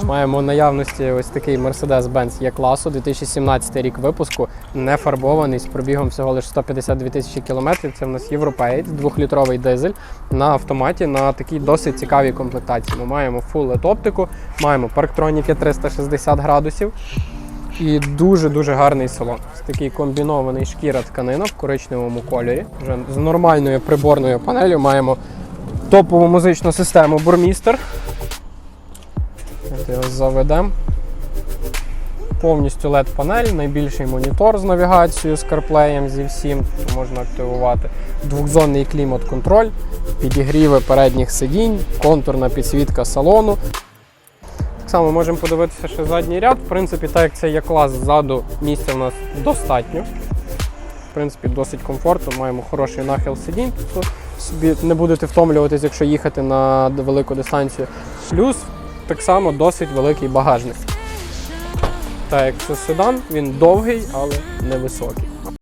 Маємо наявності ось такий Mercedes-Benz Є-класу, 2017 рік випуску, не фарбований з пробігом всього лише 152 тисячі кілометрів. Це в нас європеєць, двохлітровий дизель на автоматі на такій досить цікавій комплектації. Ми маємо Full LED оптику, маємо парктроніки 360 градусів. І дуже-дуже гарний салон. Ось такий комбінований шкіра тканина в коричневому кольорі. Вже з нормальною приборною панелью маємо топову музичну систему Бурмістер. От його заведемо. Повністю LED-панель, найбільший монітор з навігацією, з CarPlay зі всім, що можна активувати. Двохзонний клімат-контроль, підігріви передніх сидінь, контурна підсвітка салону. Так само можемо подивитися ще задній ряд. В принципі, так як це є клас ззаду, місця в нас достатньо. В принципі, досить комфортно, маємо хороший нахил сидінь, тобто собі не будете втомлюватись, якщо їхати на велику дистанцію. Плюс так само досить великий багажник. Так як це седан, він довгий, але невисокий.